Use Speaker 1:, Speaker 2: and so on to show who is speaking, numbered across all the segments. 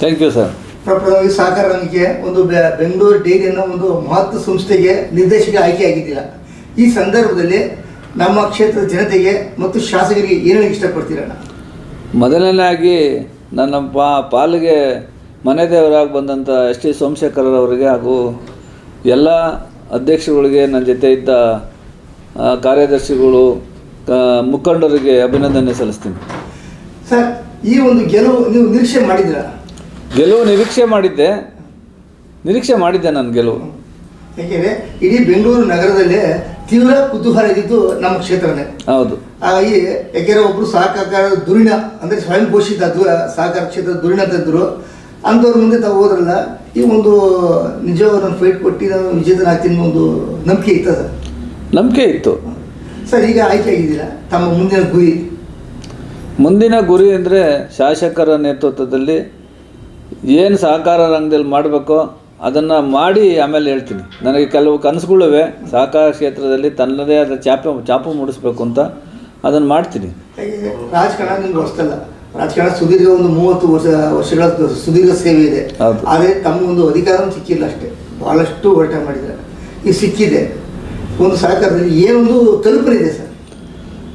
Speaker 1: Thank you sir
Speaker 2: ಪ್ರಪ್ರಥಮವಾಗಿ ಸಹಕಾರ ನಮಗೆ ಒಂದು ಬೆಂಗಳೂರು ಡೈರಿ ಅನ್ನೋ ಒಂದು ಮಹತ್ವ ಸಂಸ್ಥೆಗೆ ನಿರ್ದೇಶಕ ಆಯ್ಕೆಯಾಗಿದ್ದೀರಾ ಈ ಸಂದರ್ಭದಲ್ಲಿ ನಮ್ಮ ಕ್ಷೇತ್ರದ ಜನತೆಗೆ ಮತ್ತು ಶಾಸಕರಿಗೆ ಏನು ಹೇಳಕ್ಕೆ ಇಷ್ಟಪಡ್ತೀರಣ್ಣ?
Speaker 1: ಮೊದಲನೇದಾಗಿ ನನ್ನ ಪಾ ಪಾಲಿಗೆ ಮನೆ ದೇವರಾಗಿ ಬಂದಂಥ ಎಸ್ ಟಿ ಸೋಮಶೇಖರರವರಿಗೆ ಹಾಗೂ ಎಲ್ಲ ಅಧ್ಯಕ್ಷರುಗಳಿಗೆ ನನ್ನ ಜೊತೆ ಇದ್ದ ಕಾರ್ಯದರ್ಶಿಗಳು ಮುಖಂಡರಿಗೆ ಅಭಿನಂದನೆ ಸಲ್ಲಿಸ್ತೀನಿ.
Speaker 2: ಸರ್ ಈ ಒಂದು ಗೆಲುವು ನೀವು ನಿರೀಕ್ಷೆ ಮಾಡಿದ್ದೀರಾ?
Speaker 1: ಗೆಲುವು ನಿರೀಕ್ಷೆ ಮಾಡಿದ್ದೆ. ನಿರೀಕ್ಷೆ ಮಾಡಿದ್ದೆ ನಾನು ಗೆಲುವು.
Speaker 2: ಯಾಕೆಂದರೆ ಇಡೀ ಬೆಂಗಳೂರು ನಗರದಲ್ಲೇ ತೀವ್ರ ಕುತೂಹಲ ಇದ್ದಿದ್ದು ನಮ್ಮ ಕ್ಷೇತ್ರನೇ.
Speaker 1: ಹೌದು.
Speaker 2: ಹಾಗಾಗಿ ಯಾಕೆಂದರೆ ಒಬ್ಬರು ಸಹಕಾರ ದುರಿಣ ಅಂದರೆ ಸ್ವಯಂ ಘೋಷಿತ ಸಹಕಾರ ಕ್ಷೇತ್ರದ ದುರಿಣ ತಂದ್ರು ಅಂಥವ್ರ ಮುಂದೆ ತಾವು ಹೋದ್ರಲ್ಲ ಈ ಒಂದು ನಿಜವಾದ ಫೇಟ್ ಫೈಟ್ ಕೊಟ್ಟು ನಾನು ವಿಜೇತನಾಗ್ತೀನಿ ಒಂದು ನಂಬಿಕೆ ಇತ್ತು ಸರ್?
Speaker 1: ನಂಬಿಕೆ ಇತ್ತು.
Speaker 2: ಸರ್ ಈಗ ಆಯ್ಕೆ ಆಗಿದ್ದೀರಾ? ತಮ್ಮ ಮುಂದಿನ ಗುರಿ?
Speaker 1: ಮುಂದಿನ ಗುರಿ ಅಂದರೆ ಶಾಸಕರ ನೇತೃತ್ವದಲ್ಲಿ ಏನು ಸಹಕಾರ ರಂಗದಲ್ಲಿ ಮಾಡಬೇಕೋ ಅದನ್ನು ಮಾಡಿ ಆಮೇಲೆ ಹೇಳ್ತೀನಿ. ನನಗೆ ಕೆಲವು ಕನಸುಗಳಿವೆ. ಸಹಕಾರ ಕ್ಷೇತ್ರದಲ್ಲಿ ತನ್ನದೇ ಆದ ಚಾಪು ಚಾಪು ಮೂಡಿಸ್ಬೇಕು ಅಂತ ಅದನ್ನು ಮಾಡ್ತೀನಿ.
Speaker 2: ರಾಜಕಾರಣ ನಿಮ್ಗೆ ರಾಜಕಾರಣ ಸುದೀರ್ಘ ಒಂದು ಮೂವತ್ತು ವರ್ಷ ವರ್ಷಗಳ ಸುದೀರ್ಘ ಸೇವೆ ಇದೆ. ಆದರೆ ಒಂದು ಅಧಿಕಾರನೂ ಸಿಕ್ಕಿಲ್ಲ ಅಷ್ಟೇ. ಭಾಳಷ್ಟು ಹೋರಾಟ ಮಾಡಿದ್ದಾರೆ. ಈಗ ಸಿಕ್ಕಿದೆ. ಒಂದು ಸಹಕಾರದಲ್ಲಿ ಏನೊಂದು ತಲುಪಲಿದೆ ಸರ್?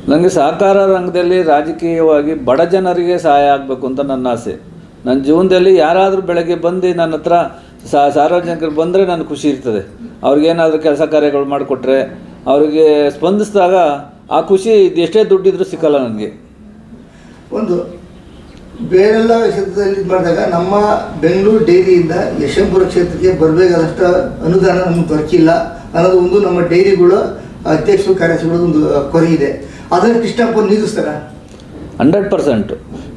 Speaker 1: ನನಗೆ ಸಹಕಾರ ರಂಗದಲ್ಲಿ ರಾಜಕೀಯವಾಗಿ ಬಡ ಜನರಿಗೆ ಸಹಾಯ ಆಗಬೇಕು ಅಂತ ನನ್ನ ಆಸೆ. ನನ್ನ ಜೀವನದಲ್ಲಿ ಯಾರಾದರೂ ಬೆಳಗ್ಗೆ ಬಂದು ನನ್ನ ಹತ್ರ ಸಾ ಸಾರ್ವಜನಿಕರು ಬಂದರೆ ನನಗೆ ಖುಷಿ ಇರ್ತದೆ. ಅವ್ರಿಗೇನಾದರೂ ಕೆಲಸ ಕಾರ್ಯಗಳು ಮಾಡಿಕೊಟ್ರೆ ಅವರಿಗೆ ಸ್ಪಂದಿಸಿದಾಗ ಆ ಖುಷಿ ಇದು ಎಷ್ಟೇ ದುಡ್ಡಿದ್ರೂ ಸಿಕ್ಕಲ್ಲ ನನಗೆ.
Speaker 2: ಒಂದು ಬೇರೆಲ್ಲ ಕ್ಷೇತ್ರದಲ್ಲಿ ಇದು ಮಾಡಿದಾಗ ನಮ್ಮ ಬೆಂಗಳೂರು ಡೈರಿಯಿಂದ ಯಶವಂತಪುರ ಕ್ಷೇತ್ರಕ್ಕೆ ಬರಬೇಕಾದಷ್ಟು ಅನುದಾನ ನಮ್ಗೆ ದೊರಕಿಲ್ಲ. ಅನ್ನೋದು ಒಂದು ನಮ್ಮ ಡೈರಿಗಳು ಅಧ್ಯಕ್ಷರು ಕಾರ್ಯದರ್ಶಿಗಳು ಒಂದು ಕೊರೆ ಇದೆ. ಅದನ್ನು ಕೃಷ್ಣಪ್ಪ ನೀಗಿಸ್ತಾರ
Speaker 1: ಹಂಡ್ರೆಡ್ ಪರ್ಸೆಂಟ್.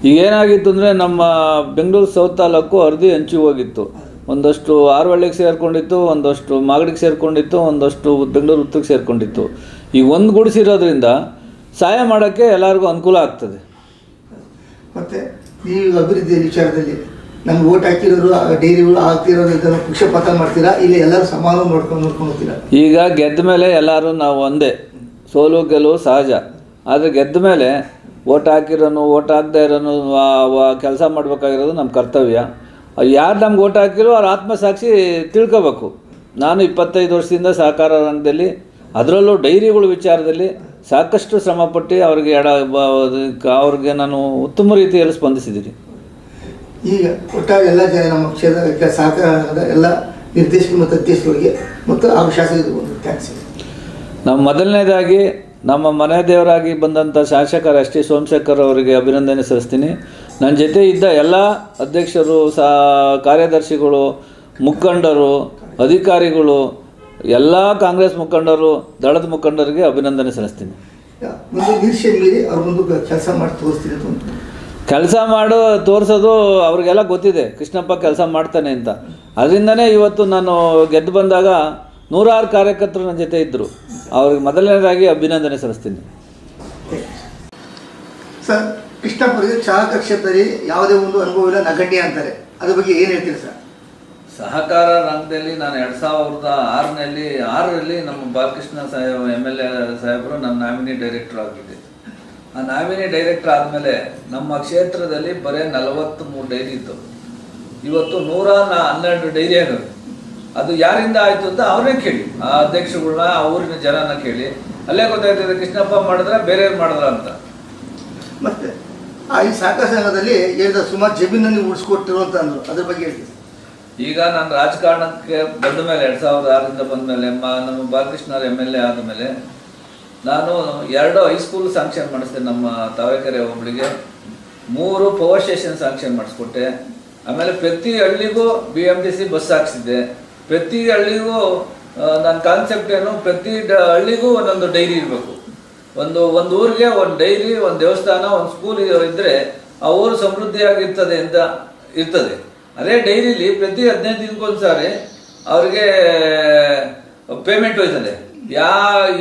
Speaker 1: ಈಗ ಏನಾಗಿತ್ತು ಅಂದರೆ ನಮ್ಮ ಬೆಂಗಳೂರು ಸೌತ್ ತಾಲೂಕು ಅರ್ಧಿ ಹಂಚಿ ಹೋಗಿತ್ತು. ಒಂದಷ್ಟು ಆರವಳ್ಳಿಗೆ ಸೇರಿಕೊಂಡಿತ್ತು ಒಂದಷ್ಟು ಮಾಗಡಿಗೆ ಸೇರಿಕೊಂಡಿತ್ತು ಒಂದಷ್ಟು ಬೆಂಗಳೂರು ಉತ್ತರಕ್ಕೆ ಸೇರಿಕೊಂಡಿತ್ತು. ಈಗ ಒಂದು ಗುಡಿಸಿರೋದ್ರಿಂದ ಸಹಾಯ ಮಾಡೋಕ್ಕೆ ಎಲ್ಲರಿಗೂ ಅನುಕೂಲ ಆಗ್ತದೆ.
Speaker 2: ಮತ್ತು ಈ ಅಭಿವೃದ್ಧಿ ವಿಚಾರದಲ್ಲಿ ನಮ್ಗೆ ಓಟ್ ಹಾಕಿರೋರು ಡೈರಿಗಳು ಆಗ್ತಿರೋದ್ರಿಂದ ಪಕ್ಷಪಾತ ಮಾಡ್ತೀರಾ? ಇಲ್ಲ ಎಲ್ಲರೂ ಸಮಾನ ನೋಡ್ಕೊಂಡು ನೋಡ್ಕೊಂಡು ಹೋಗ್ತೀರಾ?
Speaker 1: ಈಗ ಗೆದ್ದ ಮೇಲೆ ಎಲ್ಲರೂ ನಾವು ಒಂದೇ ಸೋಲು ಗೆಲುವು ಸಹಜ. ಆದರೆ ಗೆದ್ದ ಮೇಲೆ ಓಟ್ ಹಾಕಿರೋನು ಓಟ್ ಹಾಕದೇ ಇರೋನು ಕೆಲಸ ಮಾಡಬೇಕಾಗಿರೋದು ನಮ್ಮ ಕರ್ತವ್ಯ. ಯಾರು ನಮ್ಗೆ ಓಟ್ ಹಾಕಿರೋ ಅವ್ರ ಆತ್ಮಸಾಕ್ಷಿ ತಿಳ್ಕೋಬೇಕು. ನಾನು ಇಪ್ಪತ್ತೈದು ವರ್ಷದಿಂದ ಸಹಕಾರ ರಂಗದಲ್ಲಿ ಅದರಲ್ಲೂ ಡೈರಿಗಳ ವಿಚಾರದಲ್ಲಿ ಸಾಕಷ್ಟು ಶ್ರಮಪಟ್ಟು ಅವ್ರಿಗೆ ಎಡ ಅವ್ರಿಗೆ ನಾನು ಉತ್ತಮ ರೀತಿಯಲ್ಲಿ ಸ್ಪಂದಿಸಿದ್ದೀನಿ
Speaker 2: ಈಗ ಒಟ್ಟಾಗಿ ಎಲ್ಲ ಜನ ನಮ್ಮ ಕ್ಷೇತ್ರ ಸಹಕಾರದ ಎಲ್ಲ ನಿರ್ದೇಶಕರು ಮತ್ತು ಅಧ್ಯಕ್ಷರಿಗೆ ಮತ್ತು ಆ ಶಾಸಕರಿಗೆ ಒಂದು ಥ್ಯಾಂಕ್ಸ್.
Speaker 1: ನಾವು ಮೊದಲನೇದಾಗಿ ನಮ್ಮ ಮನೆ ದೇವರಾಗಿ ಬಂದಂಥ ಶಾಸಕರ ಎಸ್ ಟಿ ಸೋಮಶೇಖರ್ ಅವರಿಗೆ ಅಭಿನಂದನೆ ಸಲ್ಲಿಸ್ತೀನಿ. ನನ್ನ ಜೊತೆ ಇದ್ದ ಎಲ್ಲ ಅಧ್ಯಕ್ಷರು ಸಾ ಕಾರ್ಯದರ್ಶಿಗಳು ಮುಖಂಡರು ಅಧಿಕಾರಿಗಳು ಎಲ್ಲ ಕಾಂಗ್ರೆಸ್ ಮುಖಂಡರು ದಳದ ಮುಖಂಡರಿಗೆ ಅಭಿನಂದನೆ ಸಲ್ಲಿಸ್ತೀನಿ.
Speaker 2: ಕೆಲಸ ಮಾಡಿ ತೋರಿಸ್ತೀನಿ
Speaker 1: ಕೆಲಸ ಮಾಡೋ ತೋರಿಸೋದು ಅವ್ರಿಗೆಲ್ಲ ಗೊತ್ತಿದೆ. ಕೃಷ್ಣಪ್ಪ ಕೆಲಸ ಮಾಡ್ತಾನೆ ಅಂತ. ಅದರಿಂದನೇ ಇವತ್ತು ನಾನು ಗೆದ್ದು ಬಂದಾಗ ನೂರಾರು ಕಾರ್ಯಕರ್ತರು ನನ್ನ ಜೊತೆ ಇದ್ದರು ಅವ್ರಿಗೆ ಮೊದಲನೇದಾಗಿ ಅಭಿನಂದನೆ ಸಲ್ಲಿಸ್ತೀನಿ.
Speaker 2: ಸರ್ ಕೃಷ್ಣಪ್ಪರಿಗೆ ಸಹಕಾರ ಕ್ಷೇತ್ರದಲ್ಲಿ ಯಾವುದೇ ಒಂದು ಅನುಭವ ಇಲ್ಲ ನಗಣ್ಯ ಅಂತಾರೆ. ಅದ್ರ ಬಗ್ಗೆ ಏನು ಹೇಳ್ತೀರಿ ಸರ್?
Speaker 1: ಸಹಕಾರ ರಂಗದಲ್ಲಿ ನಾನು ಎರಡು ಸಾವಿರದ ಆರನಲ್ಲಿ ಆರರಲ್ಲಿ ನಮ್ಮ Balakrishna saheb M L A ಸಾಹೇಬರು ನನ್ನ ನಾಮಿನಿ ಡೈರೆಕ್ಟರ್ ಆಗಿದ್ದೆ. ಆ ನಾಮಿನಿ ಡೈರೆಕ್ಟರ್ ಆದಮೇಲೆ ನಮ್ಮ ಕ್ಷೇತ್ರದಲ್ಲಿ ಬರೀ ನಲವತ್ತ್ ಮೂರು ಡೈರಿ ಇತ್ತು ಇವತ್ತು ನೂರ ನ- ಹನ್ನೆರಡು ಡೈರಿ ಆಗವೆ ಅದು ಯಾರಿಂದ ಆಯಿತು ಅಂತ ಅವ್ರನ್ನೇ ಕೇಳಿ. ಆ ಅಧ್ಯಕ್ಷಗಳನ್ನ ಆ ಊರಿನ ಜನನ ಕೇಳಿ. ಅಲ್ಲೇ ಗೊತ್ತಾಯ್ತದೆ ಕೃಷ್ಣಪ್ಪ ಮಾಡಿದ್ರೆ ಬೇರೆಯವ್ರು ಮಾಡಿದ್ರ ಅಂತ.
Speaker 2: ಮತ್ತೆ ಆ ಈ ಸಹಕಾರ ಸಂಘದಲ್ಲಿ ಹೇಳಿದ ಸುಮಾರು ಜಮೀನನ್ನು ಉಳಿಸ್ಕೊಟ್ಟಿರುವಂತ ಅಂದ್ರು. ಅದ್ರ ಬಗ್ಗೆ ಹೇಳ್ತೀನಿ
Speaker 1: ಈಗ ನಾನು ರಾಜಕಾರಣಕ್ಕೆ ಬಂದ ಮೇಲೆ ಎರಡು ಸಾವಿರದ ಆರರಿಂದ ಬಂದ ಮೇಲೆ ನಮ್ಮ ಬಾಲಕೃಷ್ಣ ಎಂ ಎಲ್ ಎ ಆದಮೇಲೆ ನಾನು ಎರಡು ಹೈಸ್ಕೂಲ್ ಸ್ಯಾಂಕ್ಷನ್ ಮಾಡಿಸಿದೆ ನಮ್ಮ ತಾವೇಕರೆ ಒಬ್ಬಳಿಗೆ ಮೂರು ಪವರ್ ಸ್ಟೇಷನ್ ಸ್ಯಾಂಕ್ಷನ್ ಮಾಡಿಸ್ಕೊಟ್ಟೆ. ಆಮೇಲೆ ಪ್ರತಿ ಹಳ್ಳಿಗೂ B M T C bus ಹಾಕ್ಸಿದ್ದೆ. ಪ್ರತಿ ಹಳ್ಳಿಗೂ ನನ್ನ ಕಾನ್ಸೆಪ್ಟ್ ಏನು, ಪ್ರತಿ ಹಳ್ಳಿಗೂ ಒಂದೊಂದು ಡೈರಿ ಇರಬೇಕು. ಒಂದು ಒಂದು ಊರಿಗೆ ಒಂದು ಡೈರಿ, ಒಂದು ದೇವಸ್ಥಾನ, ಒಂದು ಸ್ಕೂಲ್ ಇದ್ದರೆ ಆ ಊರು ಸಮೃದ್ಧಿಯಾಗಿರ್ತದೆ ಅಂತ ಇರ್ತದೆ. ಅದೇ ಡೈರಿಲಿ ಪ್ರತಿ ಹದಿನೈದು ದಿನಕ್ಕೊಂದ್ಸಾರಿ ಅವ್ರಿಗೆ ಪೇಮೆಂಟ್ ಹೋಯ್ತದೆ. ಯಾ,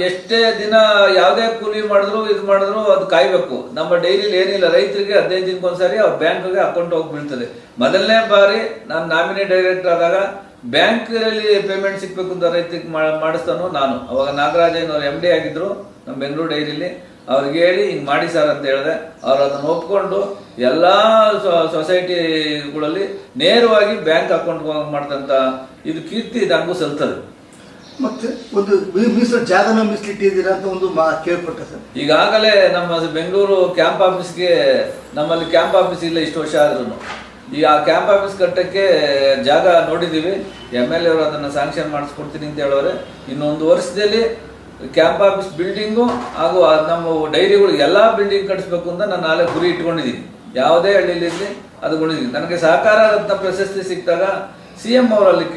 Speaker 1: ಎಷ್ಟೇ ದಿನ ಯಾವುದೇ ಕೂಲಿ ಮಾಡಿದ್ರು, ಇದು ಮಾಡಿದ್ರು ಅದು ಕಾಯಬೇಕು. ನಮ್ಮ ಡೈರಿಲಿ ಏನಿಲ್ಲ, ರೈತರಿಗೆ ಹದಿನೈದು ದಿನಕ್ಕೊಂದ್ಸಾರಿ ಅವ್ರ ಬ್ಯಾಂಕ್ಗೆ ಅಕೌಂಟ್ ಹೋಗಿ ಬೀಳ್ತದೆ ಮೊದಲನೇ ಬಾರಿ ನಾನು ನಾಮಿನಿ ಡೈರೆಕ್ಟರ್ ಆದಾಗ ಬ್ಯಾಂಕಲ್ಲಿ ಪೇಮೆಂಟ್ ಸಿಕ್ಬೇಕು ಅಂತ ರೈತರಿಗೆ ಮಾಡಿಸ್ತಾನು ನಾನು. ಅವಾಗ ನಾಗರಾಜನ್ ಅವ್ರು ಎಂ ಡಿ ಆಗಿದ್ರು ನಮ್ಮ ಬೆಂಗಳೂರು ಡೈರಿಲಿ. ಅವ್ರಿಗೆ ಹೇಳಿ ಹಿಂಗ್ ಮಾಡಿ ಸರ್ ಅಂತ ಹೇಳಿದೆ. ಅವ್ರು ಅದನ್ನ ಒಪ್ಕೊಂಡು ಎಲ್ಲಾ ಸೊಸೈಟಿಗಳಲ್ಲಿ ನೇರವಾಗಿ ಬ್ಯಾಂಕ್ ಅಕೌಂಟ್ ಮಾಡ್ತಂತ ಇದು ಕೀರ್ತಿ ನನಗೂ ಸಲ್ತದೆ.
Speaker 2: ಮತ್ತೆ ಒಂದು ಮೀಸಲು ಜಾಗನ ಮೀಸಲಿಟ್ಟಿದ್ದೀರಾ ಅಂತ ಒಂದು ಮಾ ಕೇಳ್ಪಟ್ಟೆ ಸರ್.
Speaker 1: ಈಗಾಗಲೇ ನಮ್ಮ ಬೆಂಗಳೂರು ಕ್ಯಾಂಪ್ ಆಫೀಸ್ಗೆ ನಮ್ಮಲ್ಲಿ ಕ್ಯಾಂಪ್ ಆಫೀಸ್ ಇಲ್ಲ ಇಷ್ಟು ವರ್ಷ ಆದ್ರೂ ಈ ಆ ಕ್ಯಾಂಪ್ ಆಫೀಸ್ ಕಟ್ಟಕ್ಕೆ ಜಾಗ ನೋಡಿದ್ದೀವಿ ಎಂ ಎಲ್ ಅವರು ಅದನ್ನು ಸ್ಯಾಂಕ್ಷನ್ ಮಾಡಿಸ್ಕೊಡ್ತೀನಿ ಅಂತ ಹೇಳೋರೆ ಇನ್ನೊಂದು ವರ್ಷದಲ್ಲಿ ಕ್ಯಾಂಪ್ ಆಫೀಸ್ ಬಿಲ್ಡಿಂಗು ಹಾಗೂ ನಮ್ಮ ಡೈರಿಗಳು ಎಲ್ಲ ಬಿಲ್ಡಿಂಗ್ ಕಟ್ಟಿಸ್ಬೇಕು ಅಂತ ನಾನು ನಾಳೆ ಗುರಿ ಇಟ್ಕೊಂಡಿದ್ದೀನಿ. ಯಾವುದೇ ಹಳ್ಳಿಯಲ್ಲಿ ಅದು ಗುಣಿದ್ದೀನಿ ನನಗೆ ಸಹಕಾರ ರತ್ನ ಪ್ರಶಸ್ತಿ ಸಿಕ್ಕಾಗ ಸಿ ಎಂ ಅವರಲ್ಲಿ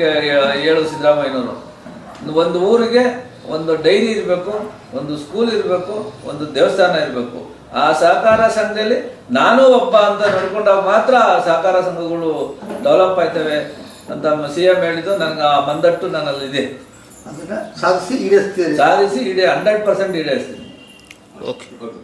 Speaker 1: ಹೇಳು ಸಿದ್ದರಾಮಯ್ಯನವರು. ಒಂದು ಊರಿಗೆ ಒಂದು ಡೈರಿ ಇರಬೇಕು, ಒಂದು ಸ್ಕೂಲ್ ಇರಬೇಕು, ಒಂದು ದೇವಸ್ಥಾನ ಇರಬೇಕು. ಆ ಸಹಕಾರ ಸಂಘದಲ್ಲಿ ನಾನು ಒಬ್ಬ ಅಂತ ನಡ್ಕೊಂಡಾಗ ಮಾತ್ರ ಆ ಸಹಕಾರ ಸಂಘಗಳು ಡೆವಲಪ್ ಆಯ್ತವೆ ಅಂತ ಸಿ ಎಂ ಹೇಳಿದ್ದು ನನಗೆ ಆ ಮಂದಟ್ಟು ನನ್ನಲ್ಲಿದೆ.
Speaker 2: ಇದೆ ಸಾಧಿಸಿ ಈಡೇರಿಸ್ತೀನಿ
Speaker 1: ಸಾಧಿಸಿ ಇಡೀ ಹಂಡ್ರೆಡ್ ಪರ್ಸೆಂಟ್ ಈಡೇರಿಸ್ತೀನಿ.
Speaker 3: ಓಕೆ.
Speaker 4: ಓಕೆ.